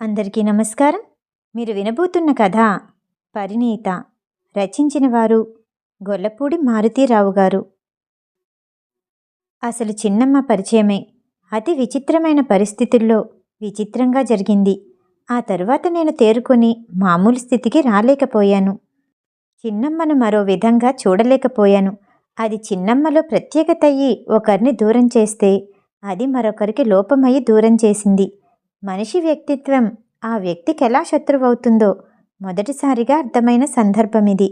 అందరికీ నమస్కారం. మీరు వినబోతున్న కథ పరిణీత. రచించిన వారు గొల్లపూడి మారుతీరావు గారు. అసలు చిన్నమ్మ పరిచయమే. అతి విచిత్రమైన పరిస్థితుల్లో విచిత్రంగా జరిగింది. ఆ తరువాత నేను తేరుకొని మామూలు స్థితికి రాలేకపోయాను. చిన్నమ్మను మరో విధంగా చూడలేకపోయాను. అది చిన్నమ్మలో ప్రత్యేకత అయ్యి ఒకరిని దూరం చేస్తే అది మరొకరికి లోపమయ్యి దూరం చేసింది. మనిషి వ్యక్తిత్వం ఆ వ్యక్తికి ఎలా శత్రువవుతుందో మొదటిసారిగా అర్థమైన సందర్భం ఇది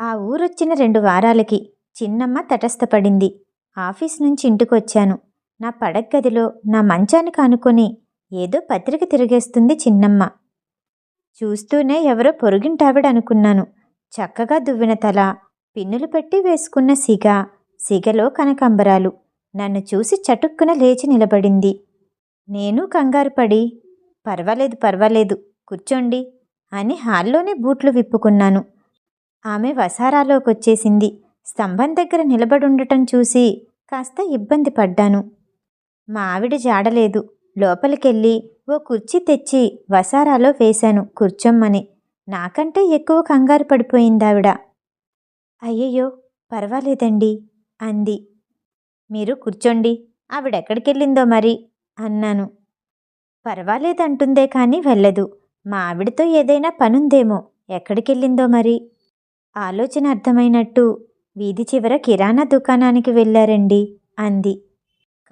ఆ ఊరొచ్చిన రెండు వారాలకి చిన్నమ్మ తటస్థపడింది. ఆఫీస్ నుంచి ఇంటికొచ్చాను. నా పడగ్గదిలో నా మంచానికి అనుకుని ఏదో పత్రిక తిరిగేస్తుంది చిన్నమ్మ. చూస్తూనే ఎవరో పొరుగింటావిడ అనుకున్నాను చక్కగా దువ్విన తల పిన్నులు పెట్టి వేసుకున్న సిగ సిగలో కనకంబరాలు. నన్ను చూసి చటుక్కున లేచి నిలబడింది. నేను కంగారు పడి పర్వాలేదు పర్వాలేదు కూర్చోండి అని హాల్లోనే బూట్లు విప్పుకున్నాను. ఆమె వసారాలోకొచ్చేసింది. స్తంభం దగ్గర నిలబడుండటం చూసి కాస్త ఇబ్బంది పడ్డాను. మా ఆవిడ జాడలేదు. లోపలికెళ్ళి ఓ కుర్చీ తెచ్చి వసారాలో వేశాను కూర్చోమ్మని. నాకంటే ఎక్కువ కంగారు పడిపోయిందావిడ. అయ్యయ్యో పర్వాలేదండి అంది. మీరు కూర్చోండి ఆవిడెక్కడికెళ్ళిందో మరి? అన్నాను. పర్వాలేదంటుందే కానీ వెళ్ళదు. మా ఆవిడతో ఏదైనా పనుందేమో. ఎక్కడికెళ్ళిందో మరి? ఆలోచన అర్థమైనట్టు. వీధి చివర కిరాణా దుకాణానికి వెళ్ళారండి అంది.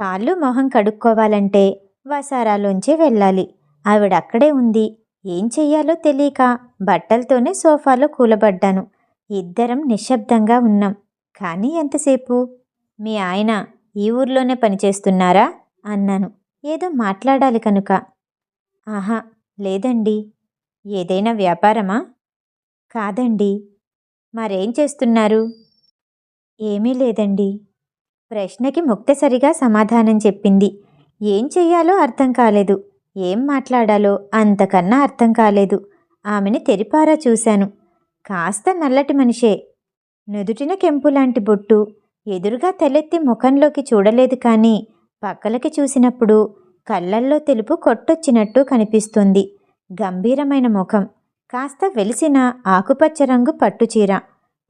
కాళ్ళు మొహం కడుక్కోవాలంటే వసారాలోంచే వెళ్ళాలి. ఆవిడక్కడే ఉంది. ఏం చెయ్యాలో తెలియక బట్టలతోనే సోఫాలో కూలబడ్డాను. ఇద్దరం నిశ్శబ్దంగా ఉన్నాం. కానీ ఎంతసేపు? మీ ఆయన ఈ ఊర్లోనే పనిచేస్తున్నారా? అన్నాను. ఏదో మాట్లాడాలి కనుక. ఆహా లేదండి. ఏదైనా వ్యాపారమా? కాదండి. మరేం చేస్తున్నారు? ఏమీ లేదండి. ప్రశ్నకి ముక్తసరిగా సమాధానం చెప్పింది. ఏం చెయ్యాలో అర్థం కాలేదు. ఏం మాట్లాడాలో అంతకన్నా అర్థం కాలేదు. ఆమెని తెరిపారా చూశాను. కాస్త నల్లటి మనిషే. నుదుటిన కెంపులాంటి బొట్టు. ఎదురుగా తలెత్తి ముఖంలోకి చూడలేదు కానీ పక్కలకి చూసినప్పుడు కళ్ళల్లో తెలుపు కొట్టొచ్చినట్టు కనిపిస్తుంది. గంభీరమైన ముఖం. కాస్త వెలిసిన ఆకుపచ్చ రంగు పట్టుచీర.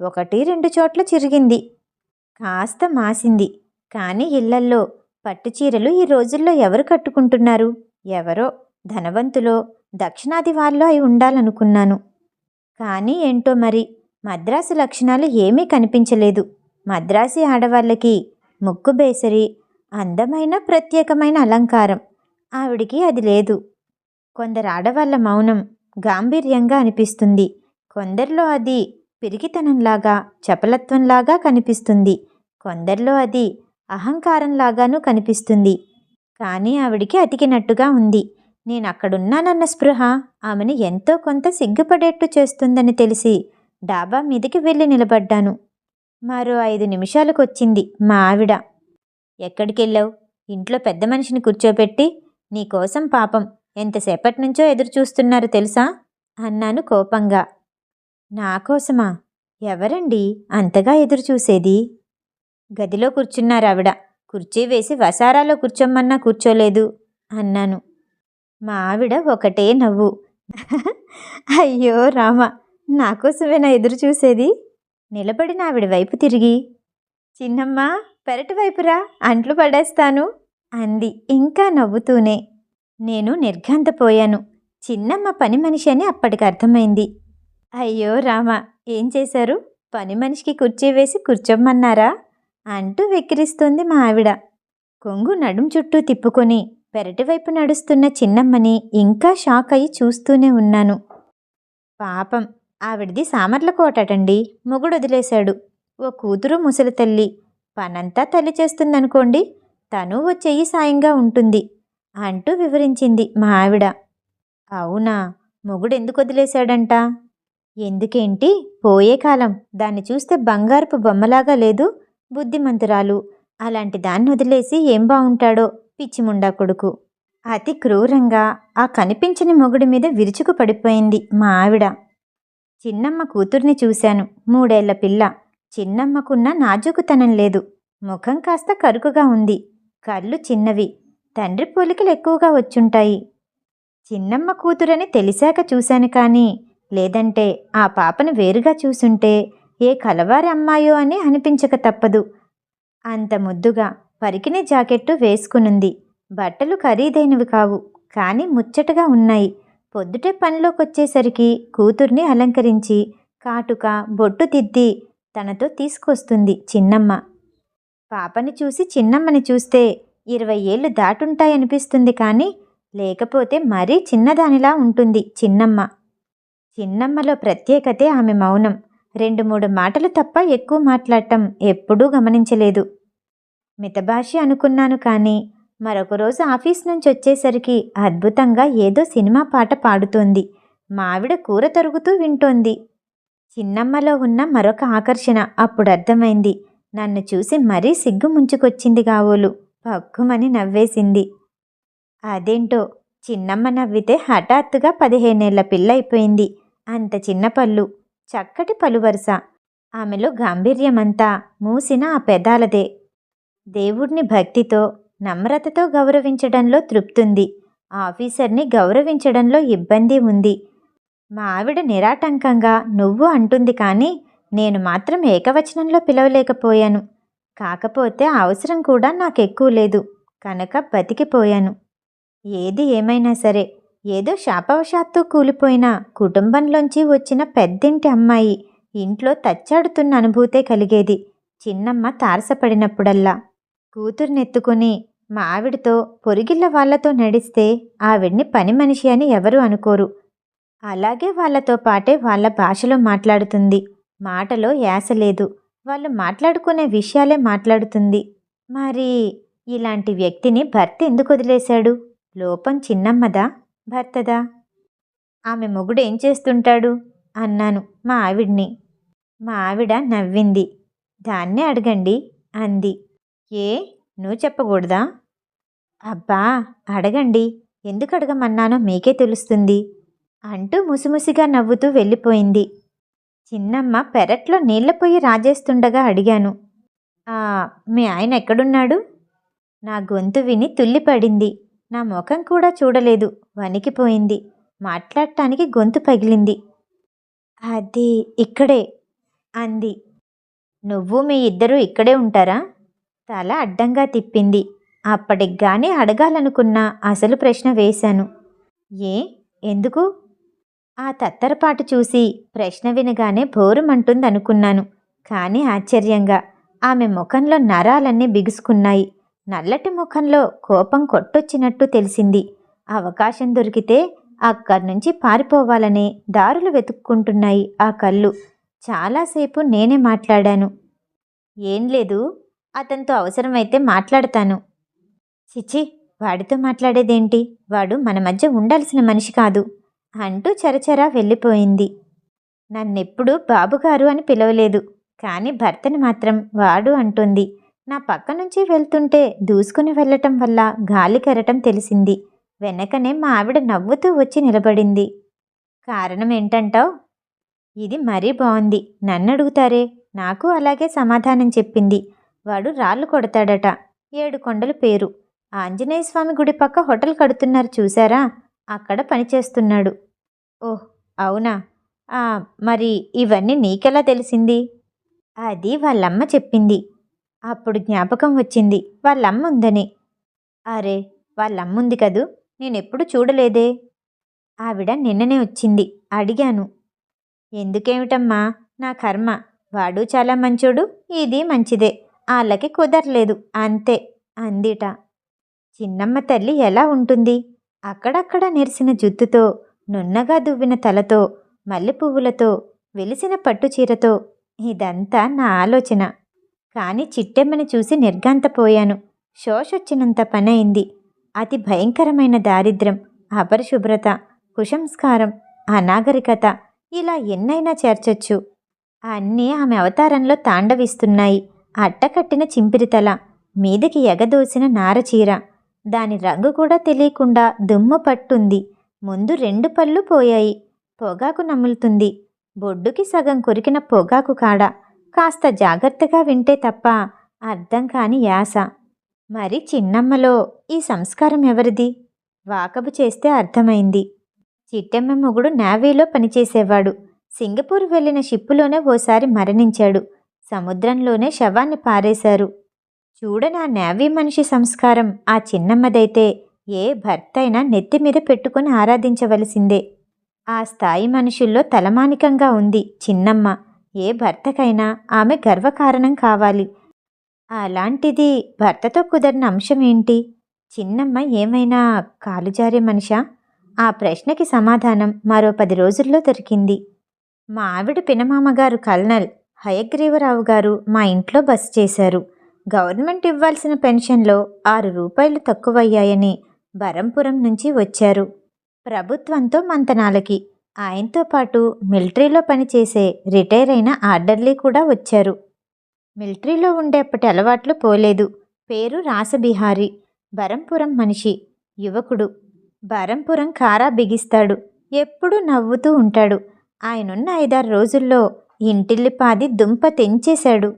ఒకటి రెండు చోట్ల చిరిగింది. కాస్త మాసింది. కానీ ఇళ్ళల్లో పట్టుచీరలు ఈ రోజుల్లో ఎవరు కట్టుకుంటున్నారు? ఎవరో ధనవంతులో దక్షిణాది వాళ్ళలో అయి ఉండాలనుకున్నాను. కానీ ఏంటో మరి? మద్రాసు లక్షణాలు ఏమీ కనిపించలేదు. మద్రాసి ఆడవాళ్ళకి ముక్కు బేసరి అందమైన ప్రత్యేకమైన అలంకారం. ఆవిడికి అది లేదు. కొందరు ఆడవాళ్ళ మౌనం గాంభీర్యంగా అనిపిస్తుంది. కొందరిలో అది పిరికితనంలాగా చపలత్వంలాగా కనిపిస్తుంది. కొందరిలో అది అహంకారంలాగానూ కనిపిస్తుంది. కానీ ఆవిడికి అతికినట్టుగా ఉంది. నేను అక్కడున్నానన్న స్పృహ ఆమెను ఎంతో కొంత సిగ్గుపడేట్టు చేస్తుందని తెలిసి డాబా మీదకి వెళ్ళి నిలబడ్డాను. మరో ఐదు నిమిషాలకొచ్చింది మా ఆవిడ. ఎక్కడికెళ్ళావు? ఇంట్లో పెద్ద మనిషిని కూర్చోపెట్టి నీకోసం పాపం ఎంతసేపటి నుంచో ఎదురు చూస్తున్నారు తెలుసా? అన్నాను కోపంగా. నా కోసమా? ఎవరండి అంతగా ఎదురు చూసేది గదిలో కూర్చున్నారు ఆవిడ కుర్చీ వేసి వసారాలో కూర్చోమన్నా కూర్చోలేదు అన్నాను. మా ఆవిడ ఒకటే నవ్వు. అయ్యో రామ! నాకోసమేనా ఎదురు చూసేది నిలబడిన ఆవిడ వైపు తిరిగి. చిన్నమ్మా! పెరటి వైపురా అంట్లు పడేస్తాను అంది ఇంకా నవ్వుతూనే. నేను నిర్ఘాంతపోయాను. చిన్నమ్మ పని మనిషి అని అప్పటికి అర్థమైంది. అయ్యో రామ ఏం చేశారు? పని మనిషికి కుర్చీ వేసి కూర్చోమన్నారా? అంటూ వెక్కిరిస్తుంది మా ఆవిడ. కొంగు నడుం చుట్టూ తిప్పుకొని పెరటివైపు నడుస్తున్న చిన్నమ్మని ఇంకా షాక్ అయి చూస్తూనే ఉన్నాను. పాపం ఆవిడది సామర్లకోటటండి మొగుడు వదిలేశాడు ఓ కూతురు ముసలి తల్లి. పనంతా తల్లి చేస్తుందనుకోండి తను ఓ చెయ్యి సాయంగా ఉంటుంది అంటూ వివరించింది మా ఆవిడ. అవునా మొగుడు ఎందుకు వదిలేశాడంట? ఎందుకేంటి పోయే కాలం దాన్ని చూస్తే బంగారపు బొమ్మలాగా లేదు బుద్ధిమంతురాలు. అలాంటి దాన్ని వదిలేసి ఏం బాగుంటాడో పిచ్చిముండా కొడుకు. అతి క్రూరంగా ఆ కనిపించని మొగుడి మీద విరుచుకు పడిపోయింది మా ఆవిడ. చిన్నమ్మ కూతుర్ని చూశాను మూడేళ్ళ పిల్ల. చిన్నమ్మకున్న నాజూకుతనం లేదు. ముఖం కాస్త కరుకుగా ఉంది. కళ్ళు చిన్నవి. తండ్రి పోలికలు ఎక్కువగా వచ్చుంటాయి. చిన్నమ్మ కూతురని తెలిసాక చూశాను కానీ లేదంటే ఆ పాపను వేరుగా చూసుంటే ఏ కలవారి అమ్మాయో అని అనిపించక తప్పదు. అంత ముద్దుగా పరికిన జాకెట్టు వేసుకునుంది. బట్టలు ఖరీదైనవి కావు. కానీ ముచ్చటగా ఉన్నాయి. పొద్దుటే పనిలోకొచ్చేసరికి కూతుర్ని అలంకరించి కాటుక బొట్టు దిద్ది తనతో తీసుకొస్తుంది చిన్నమ్మ. పాపని చూసి చిన్నమ్మని చూస్తే ఇరవై ఏళ్ళు దాటుంటాయనిపిస్తుంది కానీ లేకపోతే మరీ చిన్నదానిలా ఉంటుంది చిన్నమ్మ. చిన్నమ్మలో ప్రత్యేకతే ఆమె మౌనం. రెండు మూడు మాటలు తప్ప ఎక్కువ మాట్లాడటం ఎప్పుడూ గమనించలేదు. మితభాషి అనుకున్నాను కానీ మరొక రోజు ఆఫీస్ నుంచి వచ్చేసరికి అద్భుతంగా ఏదో సినిమా పాట పాడుతోంది. మావిడ కూర తరుగుతూ వింటోంది. చిన్నమ్మలో ఉన్న మరొక ఆకర్షణ అప్పుడు అర్థమైంది. నన్ను చూసి మరీ సిగ్గు ముంచుకొచ్చింది కావోలు పక్కుమని నవ్వేసింది. అదేంటో? చిన్నమ్మ నవ్వితే హఠాత్తుగా పదిహేనేళ్ళ పిల్ల అయిపోయింది అంత చిన్న పళ్ళు. చక్కటి పలువరుస. ఆమెలో గాంభీర్యమంతా. మూసిన ఆ పెదాలదే. దేవుడిని భక్తితో నమ్రతతో గౌరవించడంలో తృప్తుంది. ఆఫీసర్ని గౌరవించడంలో ఇబ్బంది ఉంది. మా ఆవిడ నిరాటంకంగా నువ్వు అంటుంది కానీ నేను మాత్రం ఏకవచనంలో పిలవలేకపోయాను. కాకపోతే అవసరం కూడా నాకు ఎక్కువ లేదు. కనుక బతికిపోయాను. ఏది ఏమైనా సరే ఏదో శాపవశాత్తు కూలిపోయిన కుటుంబంలోంచి వచ్చిన పెద్దింటి అమ్మాయి ఇంట్లో తచ్చాడుతున్న అనుభూతే కలిగేది చిన్నమ్మ తారసపడినప్పుడల్లా. కూతుర్నెత్తుకుని మా ఆవిడతో పొరిగిళ్ళ వాళ్ళతో నడిస్తే ఆవిడ్ని పని మనిషి అని ఎవరు అనుకోరు. అలాగే వాళ్ళతో పాటే వాళ్ళ భాషలో మాట్లాడుతుంది. మాటలో యాస లేదు. వాళ్ళు మాట్లాడుకునే విషయాలే మాట్లాడుతుంది. మరి ఇలాంటి వ్యక్తిని భర్త ఎందుకు వదిలేశాడు? లోపం చిన్నమ్మదా? భర్తదా? ఆమె మొగుడు ఏం చేస్తుంటాడు? అన్నాను మా ఆవిడ్ని. మా ఆవిడ నవ్వింది. దాన్నే అడగండి అంది. ఏ? నువ్వు చెప్పకూడదా? అబ్బా అడగండి. ఎందుకు అడగమన్నానో మీకే తెలుస్తుంది. అంటూ ముసిముసిగా నవ్వుతూ వెళ్ళిపోయింది. చిన్నమ్మ పెరట్లో నీళ్ళ పొయ్యి రాజేస్తుండగా అడిగాను. మీ ఆయన ఎక్కడున్నాడు? నా గొంతు విని తుల్లిపడింది. నా ముఖం కూడా చూడలేదు. వణికిపోయింది. మాట్లాడటానికి గొంతు పగిలింది. అది ఇక్కడే అంది. నువ్వు మీ ఇద్దరూ ఇక్కడే ఉంటారా? తల అడ్డంగా తిప్పింది. అప్పటికి గాని అడగాలనుకున్న అసలు ప్రశ్న వేశాను. ఏ ఎందుకు? ఆ తత్తరపాటు చూసి ప్రశ్న వినగానే భోరుమంటుందనుకున్నాను కానీ ఆశ్చర్యంగా ఆమె ముఖంలో నరాలన్నీ బిగుసుకున్నాయి. నల్లటి ముఖంలో కోపం కొట్టొచ్చినట్టు తెలిసింది. అవకాశం దొరికితే అక్కడి నుంచి పారిపోవాలనే దారులు వెతుక్కుంటున్నాయి ఆ కళ్ళు. చాలాసేపు నేనే మాట్లాడాను. ఏం లేదు అతనితో అవసరమైతే మాట్లాడతాను. చిచి వాడితో మాట్లాడేదేంటి? వాడు మన మధ్య ఉండాల్సిన మనిషి కాదు. అంటూ చరచరా వెళ్ళిపోయింది. నన్నెప్పుడు బాబుగారు అని పిలవలేదు. కానీ భర్తని మాత్రం వాడు అంటుంది. నా పక్క నుంచి వెళ్తుంటే దూసుకుని వెళ్ళటం వల్ల గాలి కెరటం తెలిసింది. వెనకనే మా ఆవిడ నవ్వుతూ వచ్చి నిలబడింది. కారణం ఏంటంటావు ఇది మరీ బాగుంది నన్ను అడుగుతారే నాకు అలాగే సమాధానం చెప్పింది. వాడు రాళ్ళు కొడతాడట. ఏడు కొండల పేరు. ఆంజనేయ స్వామి గుడి పక్క హోటల్ కడుతున్నారు చూసారా అక్కడ పనిచేస్తున్నాడు. ఓహ్ అవునా? మరి ఇవన్నీ నీకెలా తెలిసింది? అది వాళ్ళమ్మ చెప్పింది. అప్పుడు జ్ఞాపకం వచ్చింది. వాళ్ళమ్మ ఉందని. అరే వాళ్ళమ్మ ఉంది కదూ? నేనెప్పుడు చూడలేదే. ఆవిడ నిన్ననే వచ్చింది. అడిగాను. ఎందుకేమిటమ్మా? నా కర్మ. వాడు చాలా మంచోడు ఇది మంచిదే. వాళ్ళకి కుదరలేదు. అంతే అందిట. చిన్నమ్మ తల్లి ఎలా ఉంటుంది? అక్కడక్కడ నెరిసిన జుత్తుతో నున్నగా దువ్విన తలతో మల్లెపువ్వులతో వెలిసిన పట్టుచీరతో ఇదంతా నా ఆలోచన. కాని చిట్టెమ్మని చూసి నిర్గాంతపోయాను శోషొచ్చినంత పనయింది. అతి భయంకరమైన దారిద్ర్యం అపరిశుభ్రత కుసంస్కారం అనాగరికత ఇలా ఎన్నైనా చేర్చొచ్చు. అన్నీ ఆమె అవతారంలో తాండవిస్తున్నాయి. అట్టకట్టిన చింపిరితల మీదికి ఎగదోసిన నారచీర. దాని రంగు కూడా తెలియకుండా దుమ్ము పట్టుంది. ముందు రెండు పళ్ళు పోయాయి. పొగాకు నములుతుంది. బొడ్డుకి సగం కొరికిన పొగాకు కాడ. కాస్త జాగ్రత్తగా వింటే తప్ప అర్థం కాని యాస. మరి చిన్నమ్మలో ఈ సంస్కారం ఎవరిది? వాకబు చేస్తే అర్థమైంది. చిట్టమ్మ మొగుడు నావీలో పనిచేసేవాడు. సింగపూర్ వెళ్ళిన షిప్పులోనే ఓసారి మరణించాడు. సముద్రంలోనే శవాన్ని పారేశారు. చూడనా నేవీ మనిషి సంస్కారం? ఆ చిన్నమ్మదైతే ఏ భర్త అయినా నెత్తి మీద పెట్టుకుని ఆరాధించవలసిందే. ఆ స్థాయి మనుషుల్లో తలమానికంగా ఉంది చిన్నమ్మ. ఏ భర్తకైనా ఆమె గర్వకారణం కావాలి. అలాంటిది భర్తతో కుదరిన అంశం ఏంటి? చిన్నమ్మ ఏమైనా కాలుజారే మనిషా? ఆ ప్రశ్నకి సమాధానం మరో పది రోజుల్లో దొరికింది. మా ఆవిడ పినమామగారు కల్నల్ హయగ్రీవరావు గారు మా ఇంట్లో బస చేశారు. గవర్నమెంట్ ఇవ్వాల్సిన పెన్షన్లో ఆరు రూపాయలు తక్కువయ్యాయని బరంపురం నుంచి వచ్చారు. ప్రభుత్వంతో మంతనాలకి ఆయనతో పాటు మిలిటరీలో పనిచేసే రిటైర్ అయిన ఆర్డర్లీ కూడా వచ్చారు. మిలిటరీలో ఉండేప్పటి అలవాట్లు పోలేదు. పేరు రాసబిహారీ బరంపురం మనిషి యువకుడు. బరంపురం కారా బిగిస్తాడు ఎప్పుడూ నవ్వుతూ ఉంటాడు. ఆయనున్న ఐదారు రోజుల్లో ఇంటిల్లిపాది దుంప తెంచేశాడు.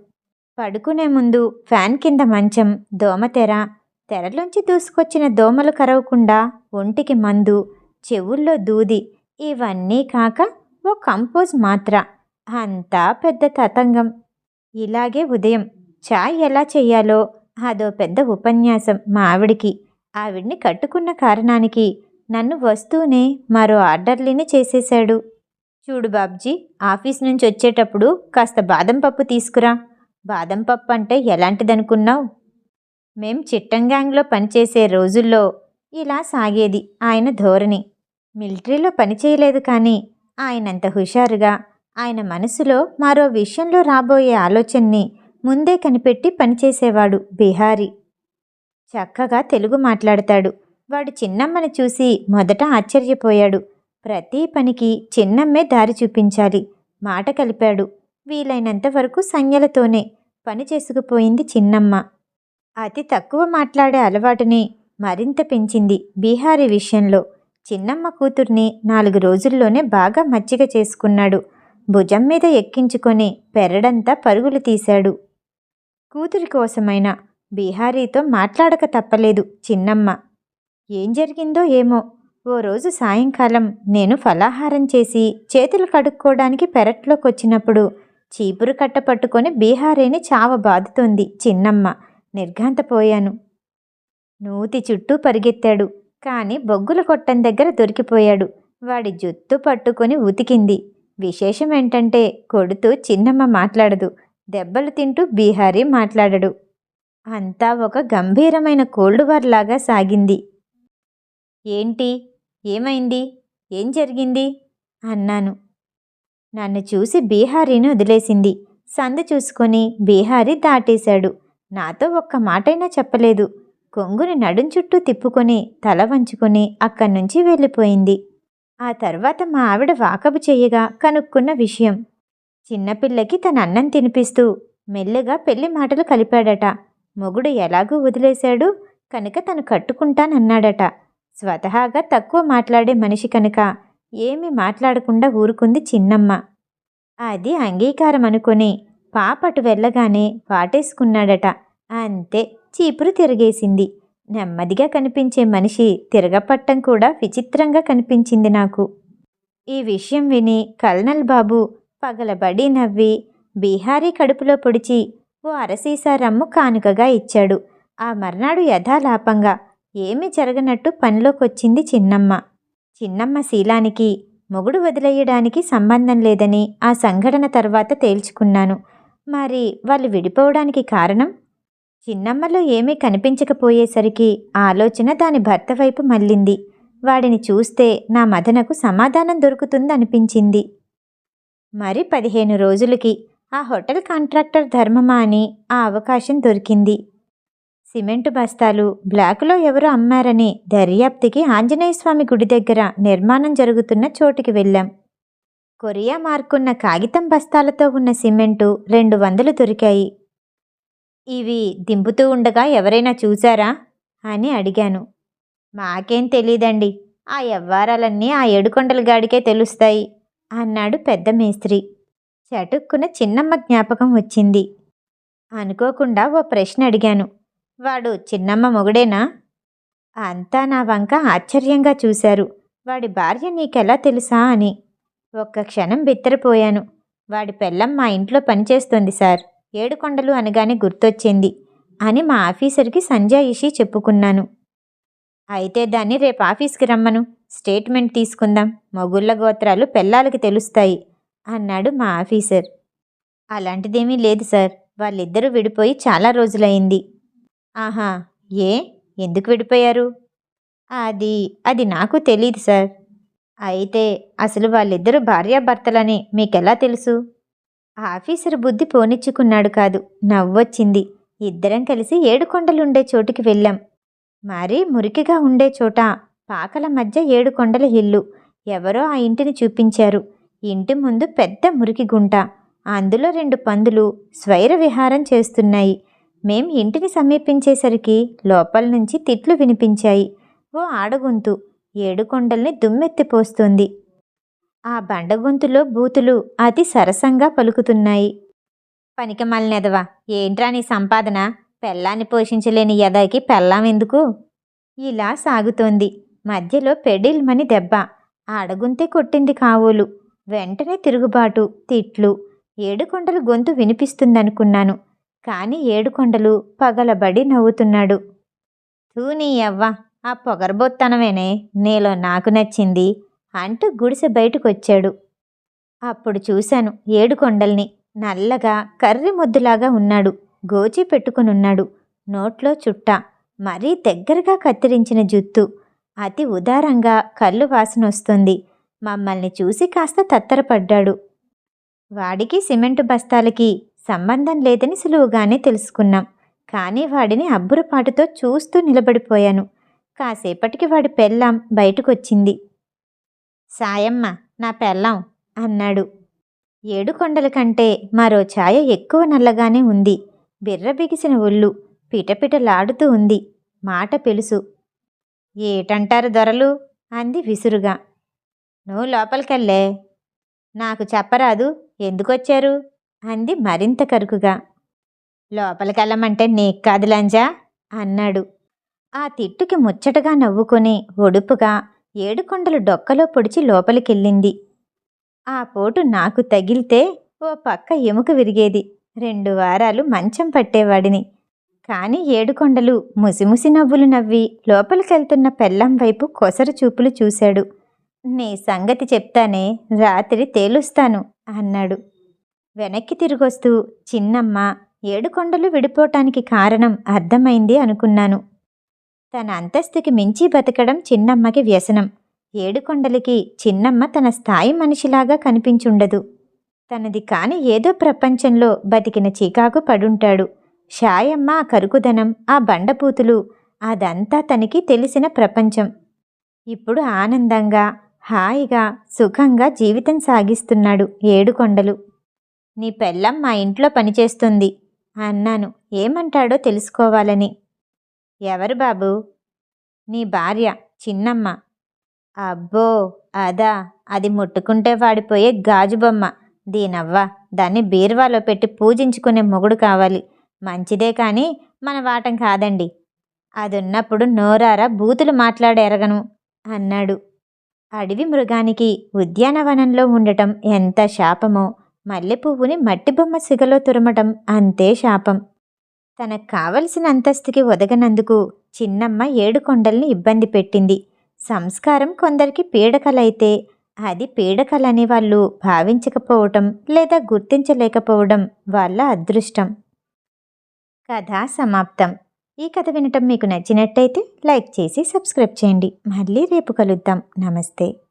పడుకునే ముందు ఫ్యాన్ కింద మంచం దోమతెర తెరలోంచి దూసుకొచ్చిన దోమలు కరవకుండా ఒంటికి మందు చెవుల్లో దూది ఇవన్నీ కాక ఓ కంపోజ్ మాత్ర. అంతా పెద్ద తతంగం. ఇలాగే ఉదయం చాయ్ ఎలా చెయ్యాలో అదో పెద్ద ఉపన్యాసం మా ఆవిడికి. ఆవిడ్ని కట్టుకున్న కారణానికి నన్ను వస్తూనే మరో ఆర్డర్లీని చేసేశాడు. చూడు బాబ్జీ ఆఫీస్ నుంచి వచ్చేటప్పుడు కాస్త బాదం పప్పు తీసుకురా. బాదం పప్పు అంటే ఎలాంటిదనుకున్నావు? మేం చిట్టంగ్యాంగ్లో పనిచేసే రోజుల్లో ఇలా సాగేది ఆయన ధోరణి. మిలిటరీలో పనిచేయలేదు కానీ ఆయనంత హుషారుగా ఆయన మనసులో మరో విషయంలో రాబోయే ఆలోచనని ముందే కనిపెట్టి పనిచేసేవాడు బిహారీ. చక్కగా తెలుగు మాట్లాడతాడు. వాడు చిన్నమ్మని చూసి మొదట ఆశ్చర్యపోయాడు. ప్రతి పనికి చిన్నమ్మే దారి చూపించాలి. మాట కలిపాడు. వీలైనంత వరకు సంజ్ఞలతోనే పని చేసుకుపోయింది చిన్నమ్మ. అతి తక్కువ మాట్లాడే అలవాటుని మరింత పెంచింది బీహారీ విషయంలో. చిన్నమ్మ కూతుర్ని నాలుగు రోజుల్లోనే బాగా మచ్చిక చేసుకున్నాడు. భుజం మీద ఎక్కించుకొని పెరడంతా పరుగులు తీశాడు. కూతురి కోసమైనా బీహారీతో మాట్లాడక తప్పలేదు చిన్నమ్మ. ఏం జరిగిందో ఏమో. ఓ రోజు సాయంకాలం నేను ఫలాహారం చేసి చేతులు కడుక్కోవడానికి పెరట్లోకి వచ్చినప్పుడు చీపురు కట్ట పట్టుకొని బీహారీని చావ బాదుతోంది చిన్నమ్మ. నిర్ఘాంతపోయాను. నూతి చుట్టూ పరిగెత్తాడు. కానీ బొగ్గుల కొట్టం దగ్గర దొరికిపోయాడు. వాడి జుత్తు పట్టుకొని ఉతికింది. విశేషం ఏంటంటే కొడుతూ చిన్నమ్మ మాట్లాడదు. దెబ్బలు తింటూ బీహారీ మాట్లాడడు. అంతా ఒక గంభీరమైన కోల్డ్ వార్ లాగా సాగింది. ఏంటి? ఏమైంది? ఏం జరిగింది? అన్నాను. నన్ను చూసి బీహారీని వదిలేసింది. సందు చూసుకొని బీహారీ దాటేశాడు. నాతో ఒక్క మాటైనా చెప్పలేదు. కొంగుని నడుం చుట్టూ తిప్పుకొని తల వంచుకొని అక్కడి నుంచి వెళ్ళిపోయింది. ఆ తర్వాత మా ఆవిడ వాకబు చేయగా కనుక్కున్న విషయం. చిన్నపిల్లకి తన అన్నం తినిపిస్తూ మెల్లగా పెళ్ళి మాటలు కలిపాడట. మొగుడు ఎలాగూ వదిలేశాడు? కనుక తను కట్టుకుంటానన్నాడట. స్వతహాగా తక్కువ మాట్లాడే మనిషి కనుక ఏమీ మాట్లాడకుండా ఊరుకుంది చిన్నమ్మ. అది అంగీకారం అనుకుని పాపటు వెళ్ళగానే వాటేసుకున్నాడట. అంతే చీపురు తిరిగేసింది. నెమ్మదిగా కనిపించే మనిషి తిరగపట్టం కూడా విచిత్రంగా కనిపించింది నాకు. ఈ విషయం విని కల్నల్ బాబు పగలబడి నవ్వి బీహారీ కడుపులో పొడిచి ఓ అరసీసా రమ్ము కానుకగా ఇచ్చాడు. ఆ మర్నాడు యథాలాపంగా ఏమీ జరగనట్టు పనిలోకొచ్చింది చిన్నమ్మ. చిన్నమ్మ శీలానికి మొగుడు వదిలేయడానికి సంబంధం లేదని ఆ సంఘటన తర్వాత తేల్చుకున్నాను. మరి వాళ్ళు విడిపోవడానికి కారణం? చిన్నమ్మలో ఏమీ కనిపించకపోయేసరికి ఆలోచన దాని భర్త వైపు మళ్ళింది. వాడిని చూస్తే నా మదనకు సమాధానం దొరుకుతుందనిపించింది. మరి పదిహేను రోజులకి ఆ హోటల్ కాంట్రాక్టర్ ధర్మమా అని ఆ అవకాశం దొరికింది. సిమెంటు బస్తాలు బ్లాకులో ఎవరు అమ్మారని దర్యాప్తుకి ఆంజనేయస్వామి గుడి దగ్గర నిర్మాణం జరుగుతున్న చోటుకి వెళ్ళాం. కొరియా మార్కున్న కాగితం బస్తాలతో ఉన్న సిమెంటు రెండు వందలు దొరికాయి. ఇవి దింపుతూ ఉండగా ఎవరైనా చూశారా? అని అడిగాను. మాకేం తెలీదండి. ఆ వ్యవహారాలన్నీ ఆ ఏడుకొండల గాడికే తెలుస్తాయి అన్నాడు పెద్ద మేస్త్రి. చటుక్కున చిన్నమ్మ జ్ఞాపకం వచ్చింది. అనుకోకుండా ఓ ప్రశ్న అడిగాను. వాడు చిన్నమ్మ మొగుడేనా? అంతా నా వంక ఆశ్చర్యంగా చూశారు. వాడి భార్య నీకెలా తెలుసా అని. ఒక్క క్షణం బిత్తరపోయాను. వాడి పెళ్ళం మా ఇంట్లో పనిచేస్తోంది సార్. ఏడుకొండలు అనగానే గుర్తొచ్చింది అని మా ఆఫీసర్కి సంజాయిషి చెప్పుకున్నాను. అయితే దాన్ని రేపు ఆఫీస్కి రమ్మను. స్టేట్మెంట్ తీసుకుందాం. మొగుళ్ళ గోత్రాలు పెళ్ళాలకి తెలుస్తాయి అన్నాడు మా ఆఫీసర్. అలాంటిదేమీ లేదు సార్. వాళ్ళిద్దరూ విడిపోయి చాలా రోజులైంది ఆహా ఏ? ఎందుకు విడిపోయారు? అది అది నాకు తెలియదు సార్. అయితే అసలు వాళ్ళిద్దరూ భార్యాభర్తలని మీకెలా తెలుసు? ఆఫీసర్ బుద్ధి పోనిచ్చుకున్నాడు కాదు నవ్వొచ్చింది. ఇద్దరం కలిసి ఏడుకొండలుండే చోటుకి వెళ్ళాం. మరీ మురికిగా ఉండే చోట పాకల మధ్య ఏడుకొండల ఇల్లు. ఎవరో ఆ ఇంటిని చూపించారు. ఇంటి ముందు పెద్ద మురికి గుంట అందులో రెండు పందులు స్వైర విహారం చేస్తున్నాయి. మేం ఇంటిని సమీపించేసరికి లోపల నుంచి తిట్లు వినిపించాయి. ఓ ఆడగొంతు ఏడుకొండల్ని దుమ్మెత్తిపోస్తుంది ఆ బండగొంతులో బూతులు అతి సరసంగా పలుకుతున్నాయి. పనికిమాలినెదవా ఏంట్రా నీ సంపాదన? పెళ్ళాన్ని పోషించలేని యదాకి పెళ్ళాం ఎందుకు? ఇలా సాగుతోంది. మధ్యలో పెడిల్మని దెబ్బ. ఆడగొంతే కొట్టింది కావోలు. వెంటనే తిరుగుబాటు తిట్లు. ఏడుకొండలు గొంతు వినిపిస్తుందనుకున్నాను. కాని ఏడుకొండలు పగలబడి నవ్వుతున్నాడు. తూ నీ ఆ పొగరబోత్తనమేనే నీలో నాకు నచ్చింది అంటూ గుడిసె బయటకొచ్చాడు. అప్పుడు చూశాను ఏడుకొండల్ని నల్లగా కర్రి ముద్దులాగా ఉన్నాడు. గోచి పెట్టుకునున్నాడు. నోట్లో చుట్ట మరీ దగ్గరగా కత్తిరించిన జుత్తు. అతి ఉదారంగా కళ్ళు వాసనొస్తుంది. మమ్మల్ని చూసి కాస్త తత్తరపడ్డాడు. వాడికి సిమెంటు బస్తాలకి సంబంధం లేదని సులువుగానే తెలుసుకున్నాం. కానీ వాడిని అబ్బురపాటుతో చూస్తూ నిలబడిపోయాను. కాసేపటికి వాడి పెళ్ళాం బయటకొచ్చింది. సాయమ్మ నా పెళ్ళాం అన్నాడు. ఏడుకొండల కంటే మరో ఛాయ ఎక్కువ నల్లగానే ఉంది. బిర్ర బిగిసిన ఒళ్ళు పిటపిటలాడుతూ ఉంది. మాట పెలుసు. ఏటంటారు దొరలు? అంది విసురుగా. నువ్వు లోపలికెళ్ళే. నాకు చెప్పరాదు. ఎందుకొచ్చారు? అంది మరింత కరుకుగా. లోపలికెళ్ళమంటే నీకు కాదు లంజా అన్నాడు. ఆ తిట్టుకి ముచ్చటగా నవ్వుకొని ఒడుపుగా ఏడుకొండలు డొక్కలో పొడిచి లోపలికెళ్ళింది. ఆ పోటు నాకు తగిలితే ఓ పక్క ఎముక విరిగేది. రెండు వారాలు మంచం పట్టేవాడిని. కాని ఏడుకొండలు ముసిముసి నవ్వులు నవ్వి లోపలికెళ్తున్న పెళ్ళం వైపు కొసరు చూపులు చూశాడు. నీ సంగతి చెప్తానే రాత్రి తేలుస్తాను అన్నాడు. వెనక్కి తిరిగొస్తూ చిన్నమ్మ ఏడుకొండలు విడిపోవటానికి కారణం అర్థమైంది అనుకున్నాను. తన అంతస్తుకి మించి బతకడం చిన్నమ్మకి వ్యసనం. ఏడుకొండలకి చిన్నమ్మ తన స్థాయి మనిషిలాగా కనిపించుండదు. తనది కాని ఏదో ప్రపంచంలో బతికిన చీకాకు పడుంటాడు. షాయమ్మ ఆ కరుకుదనం ఆ బండపూతులు అదంతా తనకి తెలిసిన ప్రపంచం. ఇప్పుడు ఆనందంగా హాయిగా సుఖంగా జీవితం సాగిస్తున్నాడు ఏడుకొండలు నీ పెళ్ళం మా ఇంట్లో పనిచేస్తుంది అన్నాను. ఏమంటాడో తెలుసుకోవాలని. ఎవరు బాబు? నీ భార్య చిన్నమ్మ. అబ్బో అదా. అది ముట్టుకుంటే వాడిపోయే గాజు బొమ్మ. దీనవ్వ దాన్ని బీరువాలో పెట్టి పూజించుకునే మొగుడు కావాలి. మంచిదే కానీ మన వాటం కాదండి. అదున్నప్పుడు నోరారా బూతులు మాట్లాడెరగను అన్నాడు. అడవి మృగానికి ఉద్యానవనంలో ఉండటం ఎంత శాపమో. మల్లెపువ్వుని మట్టి బొమ్మ సిగలో తురమటం అంతే శాపం. తనకు కావలసిన అంతస్తుకి ఒదగనందుకు చిన్నమ్మ ఏడుకొండల్ని ఇబ్బంది పెట్టింది. సంస్కారం కొందరికి పీడకలైతే అది పీడకలని వాళ్ళు భావించకపోవటం లేదా గుర్తించలేకపోవడం వాళ్ళ అదృష్టం. కథ సమాప్తం. ఈ కథ వినటం మీకు నచ్చినట్టయితే లైక్ చేసి సబ్స్క్రైబ్ చేయండి. మళ్ళీ రేపు కలుద్దాం. నమస్తే.